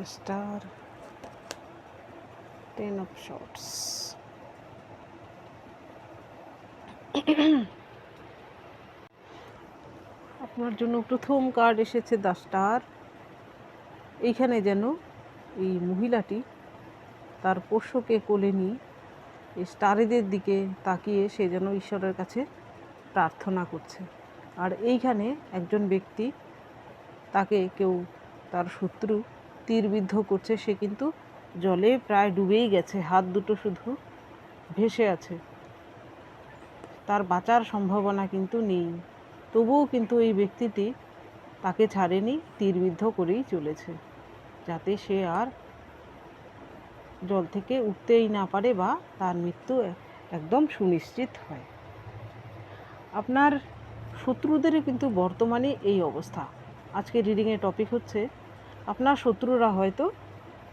The star ten of swords আপনার জন্য প্রথম কার্ড এসেছে দ্য স্টার এইখানে যেন এই মহিলাটি তার পোষ্যকে কোলে নিয়ে স্টারেদের দিকে তাকিয়ে সে যেন ঈশ্বরের কাছে প্রার্থনা করছে। আর এইখানে একজন ব্যক্তি তাকে কেউ তার শত্রু তীরবিদ্ধ করছে, সে কিন্তু জলে প্রায় ডুবেই গেছে, হাত দুটো শুধু ভেসে আছে। তার বাঁচার সম্ভাবনা কিন্তু নেই। তবুও কিন্তু এই ব্যক্তিটি তাকে ছাড়েনি তীরবিদ্ধ করেই চলেছে, যাতে সে আর জল থেকে উঠতেই না পারে বা তার মৃত্যু একদম সুনিশ্চিত হয়। আপনার শত্রুদেরও কিন্তু বর্তমানে এই অবস্থা। আজকের রিডিংয়ের টপিক হচ্ছে আপনার শত্রুরা হয়তো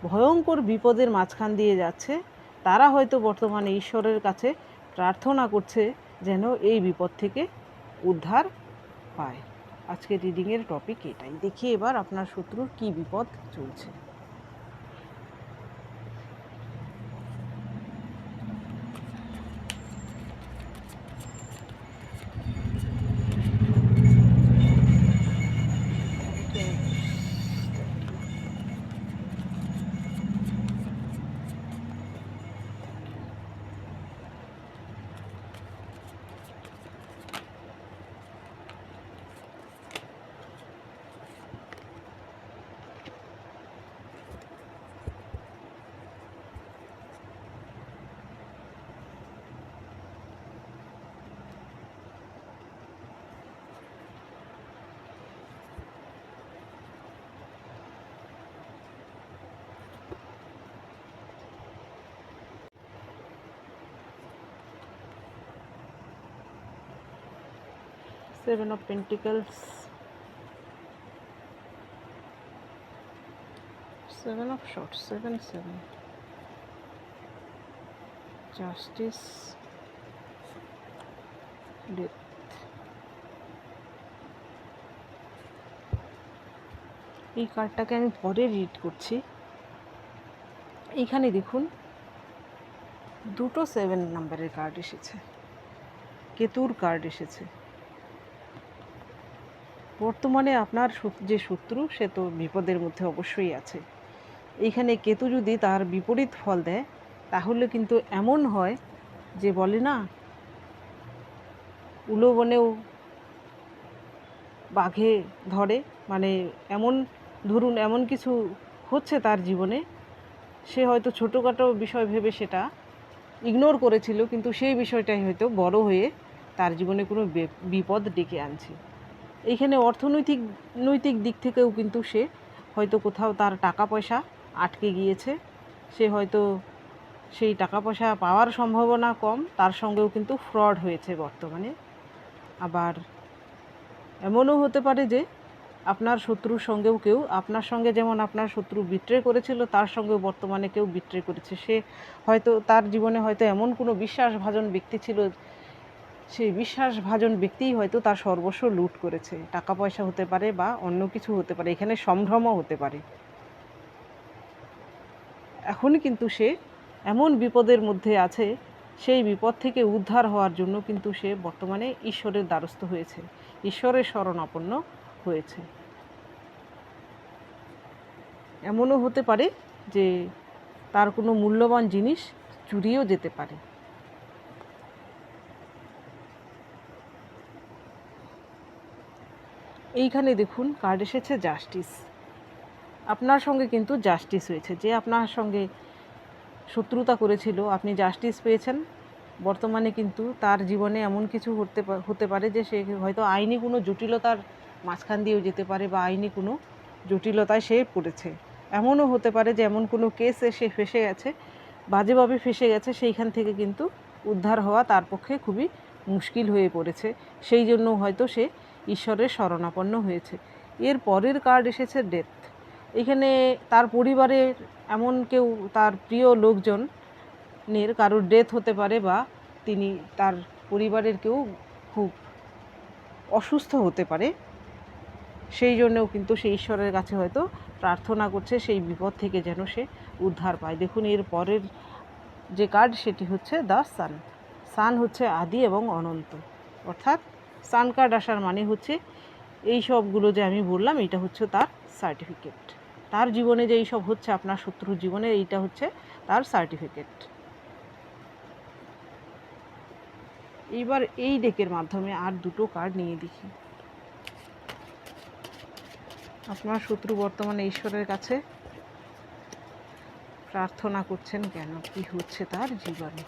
ভয়ঙ্কর বিপদের মাঝখান দিয়ে যাচ্ছে। তারা হয়তো বর্তমানে ঈশ্বরের কাছে প্রার্থনা করছে যেন এই বিপদ থেকে উদ্ধার পায়। আজকে রিডিংয়ের টপিক এটাই। দেখি এবার আপনার শত্রুর কী বিপদ চলছে। Seven of pentacles seven of swords seven seven justice death এই কার্ডটাকে আমি পরে রিড করছি এইখানে দেখুন দুটো সেভেন নাম্বারের কার্ড এসেছে কেতুর কার্ড এসেছে বর্তমানে আপনার যে শত্রু, সে তো বিপদের মধ্যে অবশ্যই আছে। এইখানে কেতু যদি তার বিপরীত ফল দেয়, তাহলে কিন্তু এমন হয় যে বলে না, উলো বনেও বাঘে ধরে। মানে এমন, ধরুন এমন কিছু হচ্ছে তার জীবনে, সে হয়তো ছোটোখাটো বিষয় ভেবে সেটা ইগনোর করেছিল, কিন্তু সেই বিষয়টাই হয়তো বড় হয়ে তার জীবনে কোনো বিপদ ডেকে আনছে। এইখানে অর্থনৈতিক, নৈতিক দিক থেকেও কিন্তু সে হয়তো কোথাও তার টাকা পয়সা আটকে গিয়েছে। সে হয়তো সেই টাকা পয়সা পাওয়ার সম্ভাবনা কম, তার সঙ্গেও কিন্তু ফ্রড হয়েছে বর্তমানে। আবার এমনও হতে পারে যে আপনার শত্রুর সঙ্গেও কেউ, আপনার সঙ্গে যেমন আপনার শত্রু বিট্রে করেছিল, তার সঙ্গেও বর্তমানে কেউ বিট্রে করেছে। সে হয়তো তার জীবনে হয়তো এমন কোনো বিশ্বাসভাজন ব্যক্তি ছিল সেই বিশ্বাসভাজন ব্যক্তিই হয়তো তার সর্বস্ব লুট করেছে। টাকা পয়সা হতে পারে বা অন্য কিছু হতে পারে, এখানে সম্ভ্রমও হতে পারে। এখন কিন্তু সে এমন বিপদের মধ্যে আছে, সেই বিপদ থেকে উদ্ধার হওয়ার জন্য কিন্তু সে বর্তমানে ঈশ্বরের দ্বারস্থ হয়েছে, ঈশ্বরের শরণাপন্ন হয়েছে। এমনও হতে পারে যে তার কোনো মূল্যবান জিনিস চুরিও যেতে পারে। এইখানে দেখুন কার্ড এসেছে জাস্টিস আপনার সঙ্গে কিন্তু জাস্টিস হয়েছে। যে আপনার সঙ্গে শত্রুতা করেছিল, আপনি জাস্টিস পেয়েছেন। বর্তমানে কিন্তু তার জীবনে এমন কিছু হতে হতে পারে যে সে হয়তো আইনি কোনো জটিলতার মাঝখান দিয়েও যেতে পারে বা আইনি কোনো জটিলতায় সে পড়েছে। এমনও হতে পারে যে এমন কোনো কেস সে ফেসে গেছে, বাজেভাবে ফেসে গেছে, সেইখান থেকে কিন্তু উদ্ধার হওয়া তার পক্ষে খুবই মুশকিল হয়ে পড়েছে। সেই জন্য হয়তো সে ঈশ্বরের শরণাপন্ন হয়েছে। এর পরের কার্ড এসেছে ডেথ এখানে তার পরিবারের এমন কেউ, তার প্রিয় লোকজনের কারোর ডেথ হতে পারে বা তিনি তার পরিবারের কেউ খুব অসুস্থ হতে পারে। সেই জন্যও কিন্তু সে ঈশ্বরের কাছে হয়তো প্রার্থনা করছে, সেই বিপদ থেকে যেন সে উদ্ধার পায়। দেখুন, এর পরের যে কার্ড সেটি হচ্ছে দ্য সান সান হচ্ছে আদি এবং অনন্ত। অর্থাৎ সান কার্ড আসার মানে হচ্ছে এই সবগুলো যে আমি বললাম, এটা হচ্ছে তার সার্টিফিকেট তার জীবনে যে এইসব হচ্ছে আপনার শত্রুর জীবনে, এইটা হচ্ছে তার সার্টিফিকেট এইবার এই ডেকের মাধ্যমে আর দুটো কার্ড নিয়ে দেখি। আপনার শত্রু বর্তমানে ঈশ্বরের কাছে প্রার্থনা করছেন কেন? কি হচ্ছে তার জীবনে?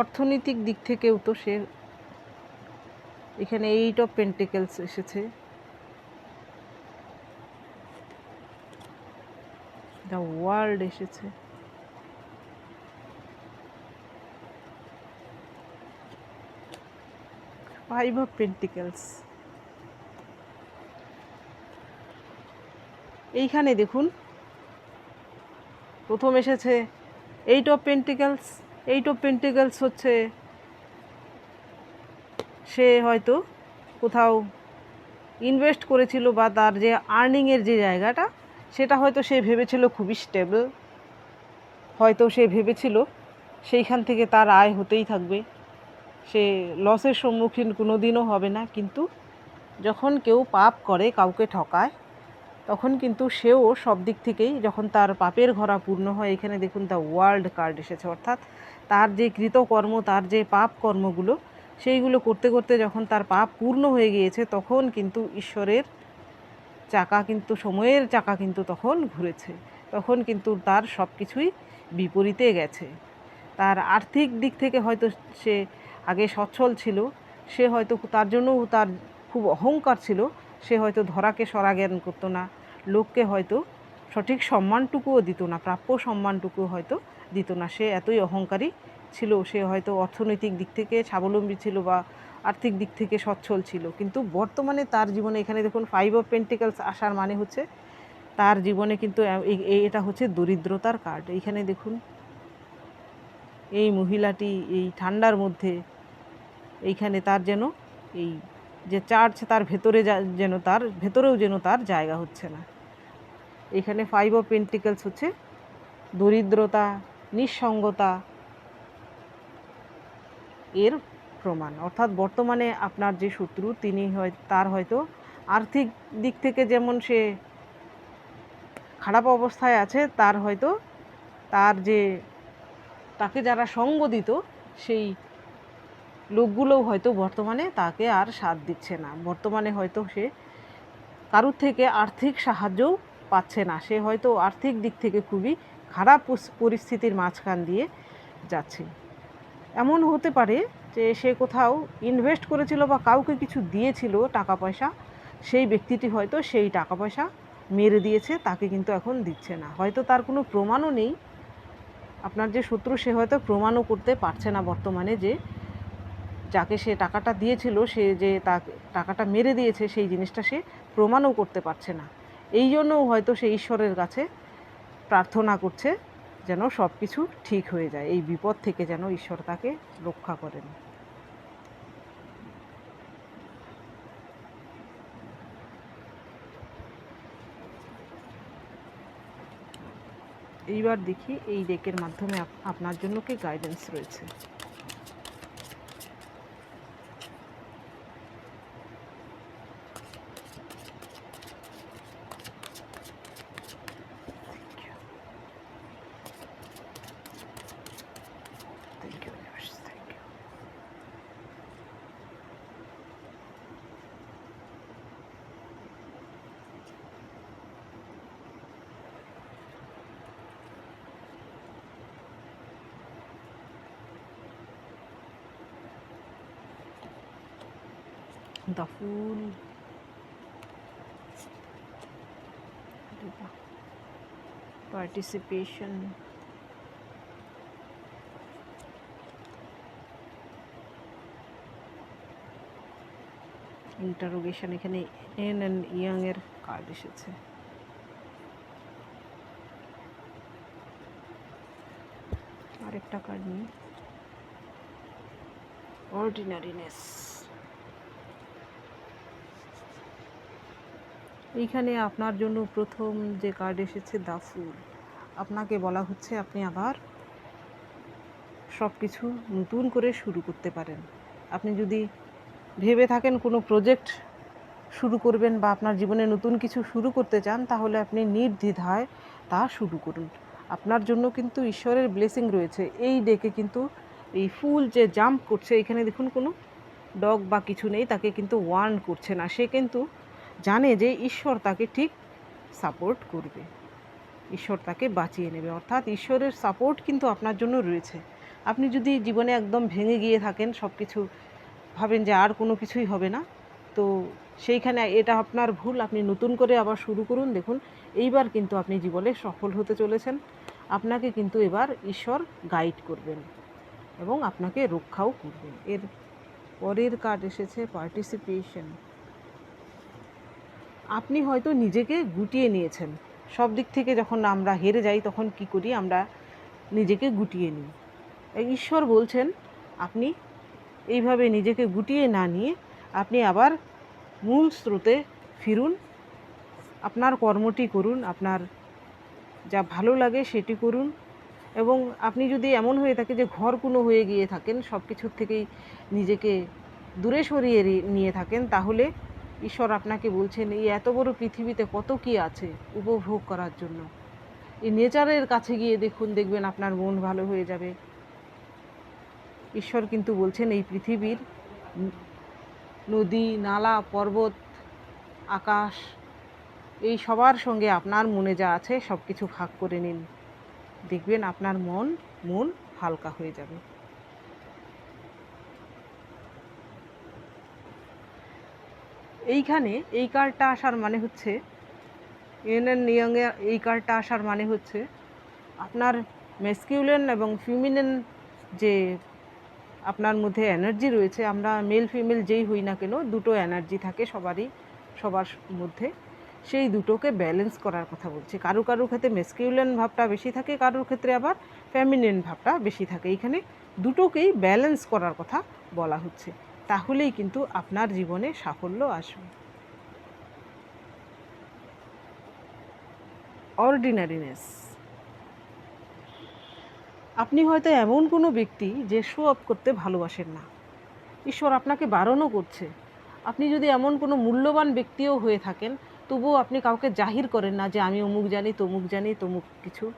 অর্থনৈতিক দিক থেকেও তো সে এখানে এইট অফ পেন্টিকেলস এসেছে। দ্য ওয়ার্ল্ড এসেছে। ফাইভ অফ পেন্টিকেলস এইখানে দেখুন, প্রথম এসেছে eight of pentacles eight of pentacles হচ্ছে, সে হয়তো কোথাও ইনভেস্ট করেছিল বা তার যে আর্নিংয়ের যে জায়গাটা, সেটা হয়তো সে ভেবেছিল খুবই স্টেবল হয়তো সে ভেবেছিল সেইখান থেকে তার আয় হতেই থাকবে, সে লসের সম্মুখীন কোনো দিনও হবে না, কিন্তু যখন কেউ পাপ করে, কাউকে ঠকায় তখন কিন্তু সেও সব দিক থেকেই যখন তার পাপের ঘরা পূর্ণ হয়, এখানে দেখুন দ্য ওয়ার্ল্ড কার্ড এসেছে। অর্থাৎ তার যে কৃতকর্ম, তার যে পাপ কর্মগুলো, সেইগুলো করতে করতে যখন তার পাপ পূর্ণ হয়ে গিয়েছে, তখন কিন্তু ঈশ্বরের চাকা কিন্তু, সময়ের চাকা কিন্তু তখন ঘুরেছে। তখন কিন্তু তার সব কিছুই বিপরীতে গেছে। তার আর্থিক দিক থেকে হয়তো সে আগে সচ্ছল ছিল, সে হয়তো তার জন্যও তার খুব অহংকার ছিল, সে হয়তো ধরাকে সরা জ্ঞান করতো না। লোককে হয়তো সঠিক সম্মানটুকুও দিত না, প্রাপ্য সম্মানটুকুও হয়তো দিত না। সে এতই অহংকারী ছিল, সে হয়তো অর্থনৈতিক দিক থেকে স্বাবলম্বী ছিল বা আর্থিক দিক থেকে সচ্ছল ছিল। কিন্তু বর্তমানে তার জীবনে এখানে দেখুন ফাইভ অফ পেন্টিকেলস আসার মানে হচ্ছে তার জীবনে কিন্তু এটা হচ্ছে দরিদ্রতার কার্ড এইখানে দেখুন, এই মহিলাটি এই ঠান্ডার মধ্যে এইখানে তার যেন এই যে চার্চ তার ভেতরে যেন তার, ভেতরেও যেন তার জায়গা হচ্ছে না। এখানে ফাইভ অফ পেন্টিকেলস হচ্ছে। দরিদ্রতা, নিঃসঙ্গতা এর প্রমাণ। অর্থাৎ বর্তমানে আপনার যে শত্রু, তিনি হয়, তার হয়তো আর্থিক দিক থেকে যেমন সে খারাপ অবস্থায় আছে, তার হয়তো তার যে, তাকে যারা সঙ্গ দিত, সেই লোকগুলোও হয়তো বর্তমানে তাকে আর সাথ দিচ্ছে না। বর্তমানে হয়তো সে কারুর থেকে আর্থিক সাহায্যও পাচ্ছে না। সে হয়তো আর্থিক দিক থেকে খুবই খারাপ পরিস্থিতির মাঝখান দিয়ে যাচ্ছে। এমন হতে পারে যে সে কোথাও ইনভেস্ট করেছিল বা কাউকে কিছু দিয়েছিল টাকা পয়সা, সেই ব্যক্তিটি হয়তো সেই টাকা পয়সা মেরে দিয়েছে, তাকে কিন্তু এখন দিচ্ছে না। হয়তো তার কোনো প্রমাণও নেই। আপনার যে শত্রু, সে হয়তো প্রমাণও করতে পারছে না বর্তমানে যে যাকে সে টাকাটা দিয়েছিল, সে যে তাকে টাকাটা মেরে দিয়েছে, সেই জিনিসটা সে প্রমাণও করতে পারছে না। এই জন্যও হয়তো সে ঈশ্বরের কাছে প্রার্থনা করছে যেন সব কিছু ঠিক হয়ে যায়। এই বিপদ থেকে যেন ঈশ্বর তাকে রক্ষা করেন। এইবার দেখি এই ডেকের মাধ্যমে আপ- আপনার জন্য কি গাইডেন্স রয়েছে। The Fool. Participation. ইন্টারোগেশন এখানে এন অ্যান্ড ইয়াং এর কার্ড এসেছে আরেকটা কার্ড নিই অর্ডিনারিনেস এইখানে আপনার জন্য প্রথম যে কার্ড এসেছে দা ফুল আপনাকে বলা হচ্ছে আপনি আবার সব কিছু নতুন করে শুরু করতে পারেন। আপনি যদি ভেবে থাকেন কোনো প্রজেক্ট শুরু করবেন বা আপনার জীবনে নতুন কিছু শুরু করতে চান, তাহলে আপনি নির্দ্বিধায় তা শুরু করুন। আপনার জন্য কিন্তু ঈশ্বরের ব্লেসিং রয়েছে। এই ডেকে কিন্তু এই ফুল যে জাম্প করছে, এখানে দেখুন কোনো ডগ বা কিছু নেই, তাকে কিন্তু ওয়ার্ন করছে না। সে কিন্তু জানে যে ঈশ্বর তাকে ঠিক সাপোর্ট করবে। ঈশ্বর তাকে বাঁচিয়ে নেবে। অর্থাৎ ঈশ্বরের সাপোর্ট কিন্তু আপনার জন্য রয়েছে। আপনি যদি জীবনে একদম ভেঙে গিয়ে থাকেন সব কিছু ভাবেন যে আর কোনো কিছুই হবে না, তো সেইখানে এটা আপনার ভুল। আপনি নতুন করে আবার শুরু করুন। দেখুন, এইবার কিন্তু আপনি জীবনে সফল হতে চলেছেন। আপনাকে কিন্তু এবার ঈশ্বর গাইড করবেন এবং আপনাকে রক্ষাও করবেন। এর পরের কার্ড এসেছে পার্টিসিপেশন আপনি হয়তো নিজেকে গুটিয়ে নিয়েছেন। সব দিক থেকে যখন আমরা হেরে যাই, তখন কি করি? আমরা নিজেকে গুটিয়ে নিই। ঈশ্বর বলছেন, আপনি এইভাবে নিজেকে গুটিয়ে না নিয়ে আপনি আবার মূল স্রোতে ফিরুন। আপনার কর্মটি করুন, আপনার যা ভালো লাগে সেটি করুন। এবং আপনি যদি এমন হয়ে থাকে যে ঘর কোনো হয়ে গিয়ে থাকেন সব কিছুর থেকেই নিজেকে দূরে সরিয়ে নিয়ে থাকেন, তাহলে ঈশ্বর আপনাকে বলছেন, এই এত বড় পৃথিবীতে কত কি আছে উপভোগ করার জন্য? এই নেচারের কাছে গিয়ে দেখুন, দেখবেন আপনার মন ভালো হয়ে যাবে। ঈশ্বর কিন্তু বলছেন, এই পৃথিবীর নদী, নালা, পর্বত, আকাশ, এই সবার সঙ্গে আপনার মনে যা আছে সব কিছু ভাগ করে নিন। দেখবেন আপনার মন মন হালকা হয়ে যাবে। এইখানে এই কার্ডটা আসার মানে হচ্ছে, এন এন এই কার্ডটা আসার মানে হচ্ছে আপনার মেসকিউলেন এবং ফিউমিনেন যে আপনার মধ্যে এনার্জি রয়েছে, আমরা মেল ফিমেল যেই হই না কেন, দুটো এনার্জি থাকে সবারই, সবার মধ্যে। সেই দুটোকে ব্যালেন্স করার কথা বলছি। কারও কারও ক্ষেত্রে মেসকিউলেন ভাবটা বেশি থাকে, কারোর ক্ষেত্রে আবার ফ্যামিলিন ভাবটা বেশি থাকে। এইখানে দুটোকেই ব্যালেন্স করার কথা বলা হচ্ছে। তাহলেই কিন্তু আপনার জীবনে সাফল্য আসবে। অর্ডিনারিনেস আপনি হয়তো এমন কোনো ব্যক্তি যে শো অফ করতে ভালোবাসেন না। ঈশ্বর আপনাকে বারণও করছে। আপনি যদি এমন কোনো মূল্যবান ব্যক্তিও হয়ে থাকেন, তবুও আপনি কাউকে জাহির করেন না যে আমি অমুক জানি, তমুক জানি, তমুক কিছু।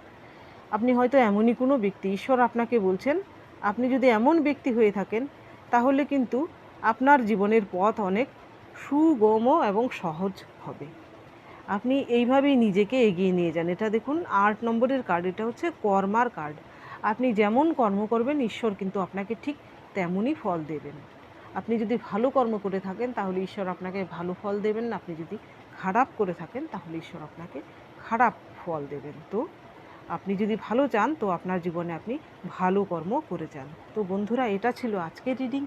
আপনি হয়তো এমনই কোনো ব্যক্তি, ঈশ্বর আপনাকে বলছেন, আপনি যদি এমন ব্যক্তি হয়ে থাকেন, তাহলে কিন্তু আপনার জীবনের পথ অনেক সুগম এবং সহজ হবে। আপনি এইভাবেই নিজেকে এগিয়ে নিয়ে যান। এটা দেখুন, আট নম্বরের কার্ড এটা হচ্ছে কর্মার কার্ড আপনি যেমন কর্ম করবেন, ঈশ্বর কিন্তু আপনাকে ঠিক তেমনই ফল দেবেন। আপনি যদি ভালো কর্ম করে থাকেন, তাহলে ঈশ্বর আপনাকে ভালো ফল দেবেন আপনি যদি খারাপ করে থাকেন, তাহলে ঈশ্বর আপনাকে খারাপ ফল দেবেন। তো, আপনি যদি ভালো চান, তো আপনার জীবনে আপনি ভালো কর্ম করে যান। তো বন্ধুরা, এটা ছিল আজকের রিডিং